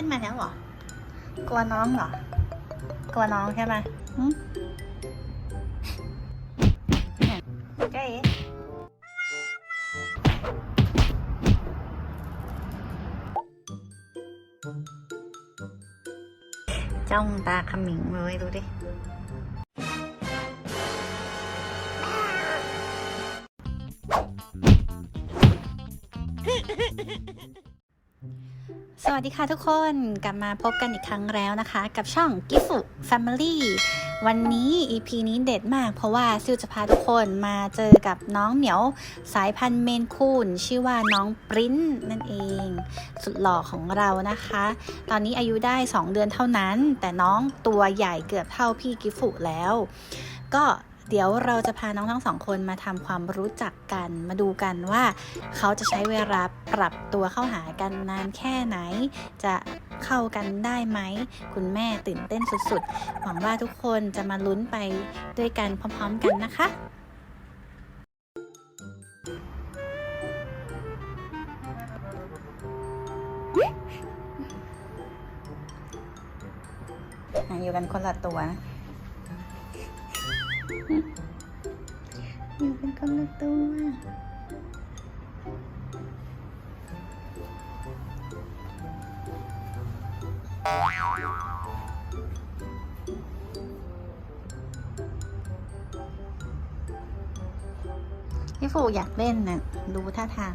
ขึ้นมาแล้วเหรอ กลัวน้องเหรอ กลัวน้องใช่ไหมหึเจ๊จ้องตาขมิงเลยดูดิ สวัสดีค่ะทุกคนกลับมาพบกันอีกครั้งแล้วนะคะ กับช่อง g i f u Family วันนี้ EP นี้เด็ดมาก เพราะว่าซิวจะพาทุกคนมาเจอกับน้องเหมียวสายพันธุ์เมนคูนชื่อว่าน้องปริ้นนั่นเอง สุดหล่อของเรานะคะ ตอนนี้อายุได้ 2 เดือนเท่านั้น แต่น้องตัวใหญ่เกือบเท่าพี่กิฟุแล้ว ก็ เดี๋ยวเราจะพาน้องทั้งสองคนมาทำความรู้จักกัน มาดูกันว่า เขาจะใช้เวลาปรับตัวเข้าหากันนานแค่ไหน จะเข้ากันได้ไหม คุณแม่ตื่นเต้นสุดๆ หวังว่าทุกคนจะมาลุ้นไปด้วยกันพร้อมๆกันนะคะอยู่กันคนละตัวนะ คนละตัว พี่ฟูอยากเล่นนะ่ะดูท่าทาง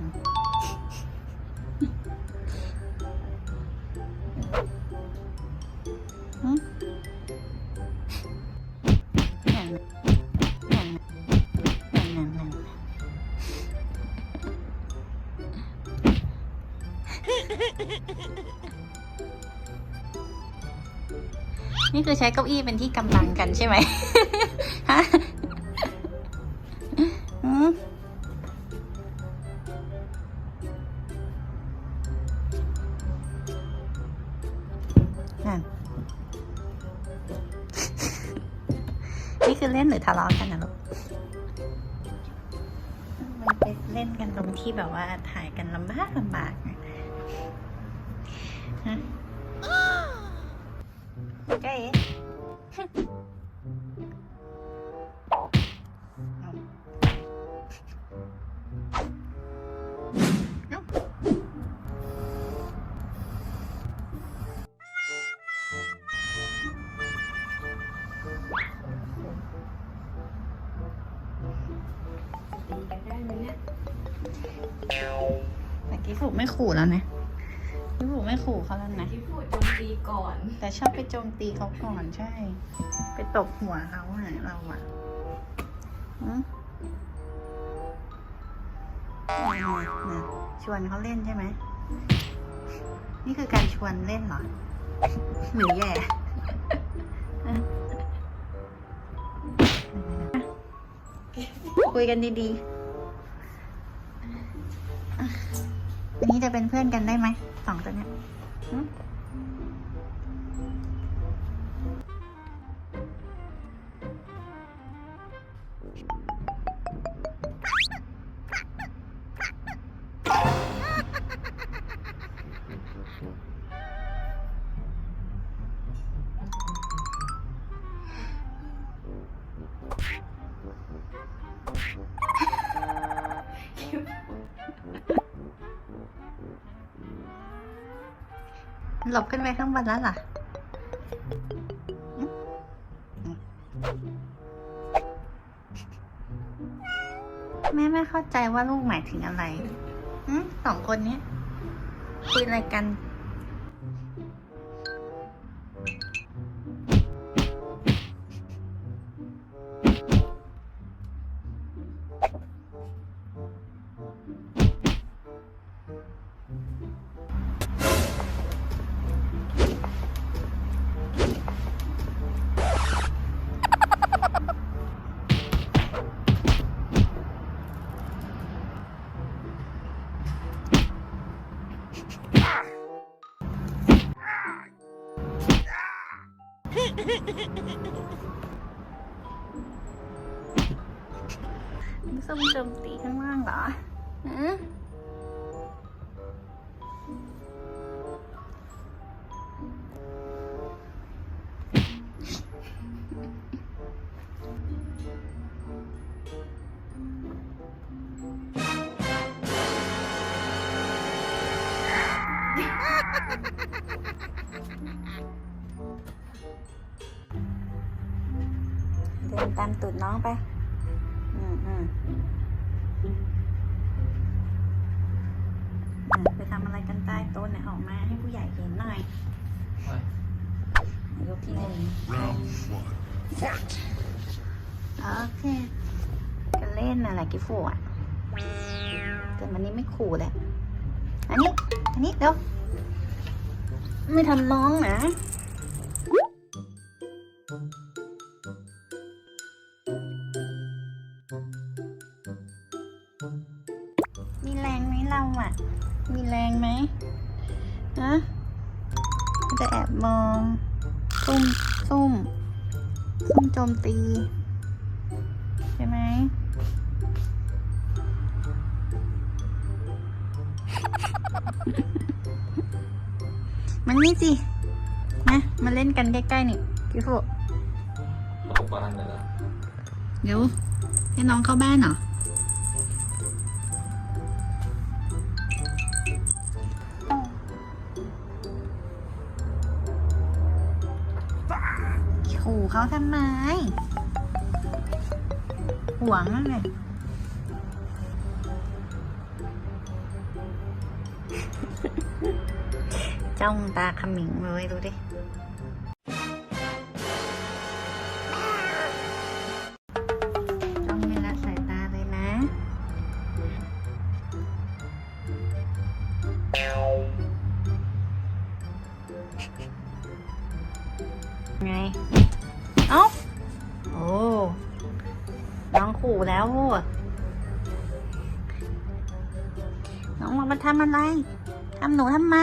นี่คือใช้เก้าอี้เป็นที่กำลังกันใช่ไหมฮะนั่นนี่คือเล่นหรือทะเลาะกันนะลูกมันไปเล่นกันตรงที่แบบว่าถ่ายกันลำบากลำบากอะฮะ เจ๊เอาเอาแต่กี้ผูกไม่ขู่แล้วนะ กี้ผูกไม่ขู่เขาแล้วนะที่พูดโจมตีก่อน แต่ชอบไปโจมตีเขาก่อนใช่ ไปตบหัวเขาหาเราอะอืมน่ะน่ะชวนเขาเล่นใช่ไหม นี่คือการชวนเล่นเหรอหรือแย่คุยกันดีๆ จะเป็นเพื่อนกันได้ไหมสองตัวเนี้ย หลบขึ้นไปข้างบนแล้วล่ะอืมแม่ไม่เข้าใจว่าลูกหมายถึงอะไรสองคนนี้คุยอะไรกัน ลูกส้มโจมตีข้างล่างเหรอหือเดินตามตูดน้องไป ไปทำอะไรกันใต้โต๊ะเนี่ยออกมาให้ผู้ใหญ่เห็นหน่อยยกที่หนึ่งโอเคก็เล่นน่ะแหละกิฟูอะแต่มันนี้ไม่ขู่แหละอันนี้ อันนี้เดี๋ยวไม่ทำน้องนะมี ซุ่มโจมตี ใช่ไหมมันนี่สิมามาเล่นกันใกล้ๆนี่พี่ฟูเข้าบ้านเลยละเดี๋ยวให้น้องเข้าบ้านเหรอ ขู่เขาทำไมห่วงนั่นเลยจ้องตาขมิงเลยดูดิจ้องไม่ละสายตาเลยนะ ไง ขู่แล้ว น้องมามาทำอะไร ทำหนูทำไม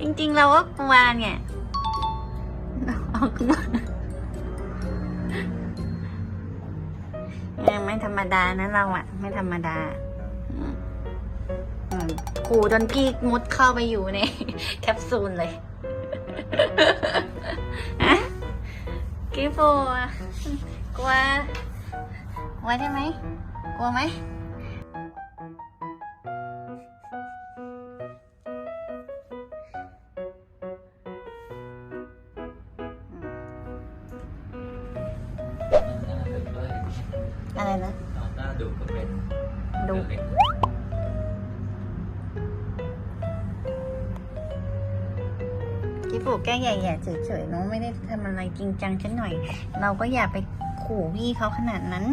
จริงๆเราก็กลัวเนี่ยเอากลัวยังไม่ธรรมดานะเราอะไม่ธรรมดาขู่จนพี่มุดเข้าไปอยู่ในแคปซูลเลย อะกิฟโฟกลัว กลัวใช่ไหม กลัวไหม กิฟูแกล้งแย่ๆเฉยๆน้องไม่ได้ทำอะไรจริงจังฉันหน่อย เราก็อย่าไปขู่พี่เขาขนาดนั้น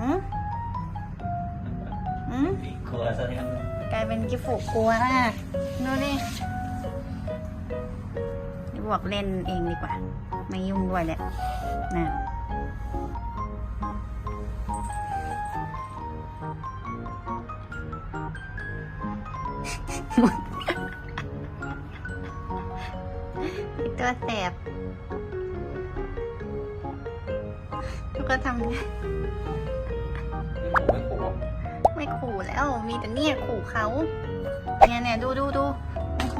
อืมอืมกครัวซะแล้วกลายเป็นกิฟูกลัวอะดูดิบอกเล่นเองดีกว่า ไม่ยุ่งด้วยแหละนะไอ้ตั วแสบทุกก็ทำได้นี่หมูไม่กลัวไม่ขู่แล้ว มีแต่เนี่ยขู่เขาเนี่ยเนี่ยดูดูดูโอ้โห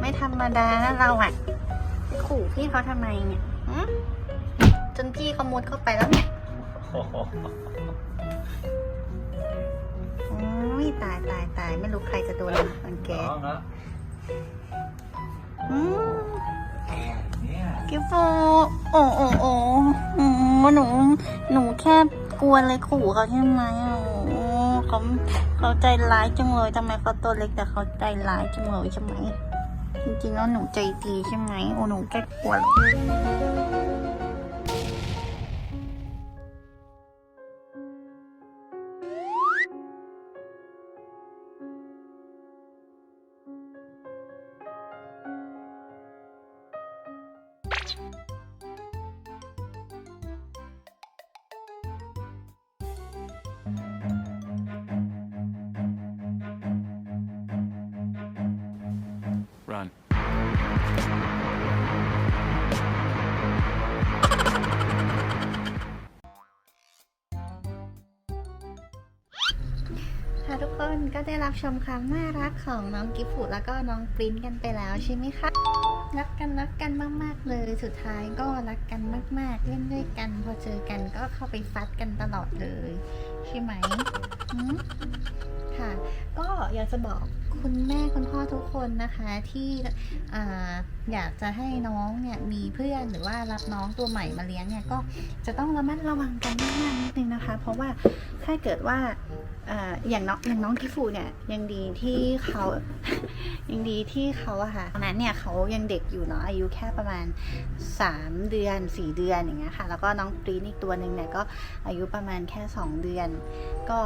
ไม่ธรรมดานะเราอะไปขู่พี่เขาทำไมเนี่ยหึจนพี่เขามุดเข้าไปแล้วเนี่ยโอ้โหโอ้ยตายตายตายไม่รู้ใครจะโดนมันแกน้องนะอืมเนี่ย กิฟูโอ้โอ้โอ้อืมหนู หนูแค่กลัวเลยขู่เขาใช่ไหมโอ้เขาเขาใจร้ายจังเลยทำไมเขาตัวเล็กแต่เขาใจร้ายจังเลยใช่ไหมจริงๆแล้วหนูใจดีใช่ไหมโอ้หนูแค่กลัว รับชมความน่ารักของน้องกิฟฟูแล้วก็น้องปริ้นกันไปแล้วใช่ไหมคะรักกันรักกันมากๆเลย สุดท้ายก็รักกันมาก ๆ เล่นด้วยกัน พอเจอกันก็เข้าไปฟัดกันตลอดเลย ใช่ไหมหืม ค่ะ ก็อยากจะบอกคุณแม่คุณพ่อทุกคนนะคะที่ออยากจะให้น้องเนี่ยมีเพื่อนหรือว่ารับน้องตัวใหม่มาเลี้ยงเนี่ยก็จะต้องระมัดระวังกันมากนิดนึงนะคะ เพราะว่าถ้าเกิดว่าอ่าอย่างน้องอย่างน้องกิฟูเนี่ยยังดีที่เขายังดีที่เขาอะค่ะตอนนั้นเนี่ยเขายังเด็กอยู่เนาะอายุแค่ประมาณ 3 เดือน 4 เดือนอย่างเงี้ยค่ะ แล้วก็น้องปรีนอีกตัวหนึ่งเนี่ยก็อายุประมาณแค่ 2 เดือน ก็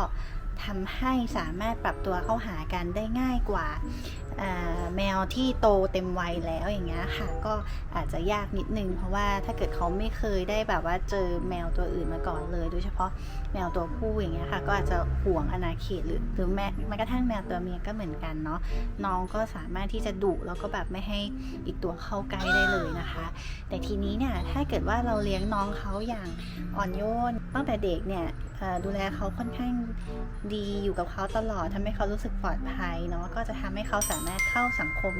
ทำให้สามารถปรับตัวเข้าหากันได้ง่ายกว่าแมวที่โตเต็มวัยแล้วอย่างเงี้ยค่ะ ก็อาจจะยากนิดนึง เพราะว่าถ้าเกิดเขาไม่เคยได้แบบว่าเจอแมวตัวอื่นมาก่อนเลย โดยเฉพาะแมวตัวผู้อย่างเงี้ยค่ะ ก็อาจจะห่วงอาณาเขตหรือหรือแม้แม้กระทั่งแมวตัวเมียก็เหมือนกันเนาะน้องก็สามารถที่จะดุแล้วก็แบบไม่ให้อีกตัวเข้าใกล้ได้เลยนะคะ แต่ทีนี้เนี่ยถ้าเกิดว่าเราเลี้ยงน้องเขาอย่างอ่อนโยนตั้งแต่เด็กเนี่ยดูแลเขาค่อนข้างดีอยู่กับเขาตลอดทำให้เขารู้สึกปลอดภัยเนาะก็จะทำให้เขาสามารถเข้าสังคม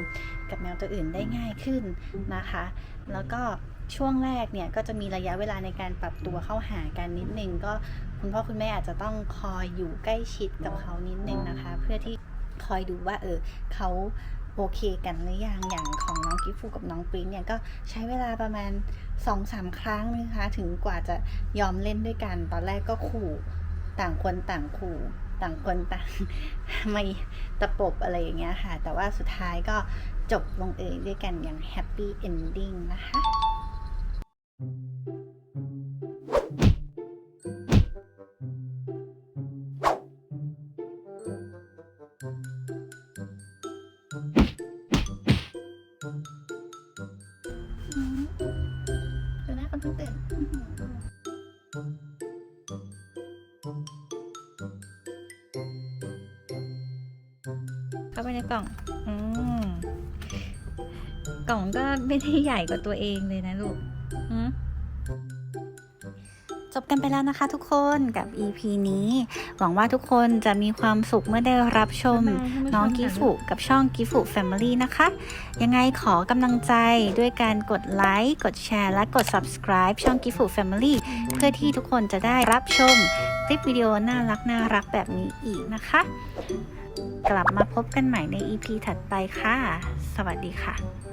กับแมวตัวอื่นได้ง่ายขึ้นนะคะ แล้วก็ช่วงแรกเนี่ยก็จะมีระยะเวลาในการปรับตัวเข้าหากันนิดนึงก็คุณพ่อคุณแม่อาจจะต้องคอยอยู่ใกล้ชิดกับเขานิดนึงนะคะ เพื่อที่คอยดูว่าเออเขา โอเคกันหรือยังอย่างของน้องกิฟฟูกับน้องปริ้นเนี่ยก็ใช้เวลาประมาณ2อสาครั้งนะคะถึงกว่าจะยอมเล่นด้วยกัน ตอนแรกก็ขู่ต่างคนต่างขู่ต่างคนต่างไม่ตะปบอะไรอย่างเงี้ยค่ะ แต่ว่าสุดท้ายก็จบลงเอยด้วยกันอย่างแฮปปี้เอนดิ้งนะคะ คนเต้นเข้าไปในกล่อง อืมกล่องก็ไม่ได้ใหญ่กว่าตัวเองเลยนะลูก กันไปแล้วนะคะทุกคนกับ EP นี้ หวังว่าทุกคนจะมีความสุขเมื่อได้รับชมน้องกิฟุกับช่องกิฟุ Family นะคะ ยังไงขอกำลังใจด้วยการกดไลค์ กดแชร์ และกด subscribe ช่อง Gifu Family เพื่อที่ทุกคนจะได้รับชมคลิปวิดีโอน่ารักน่ารักแบบนี้อีกนะคะ กลับมาพบกันใหม่ใน EP ถัดไปค่ะ สวัสดีค่ะ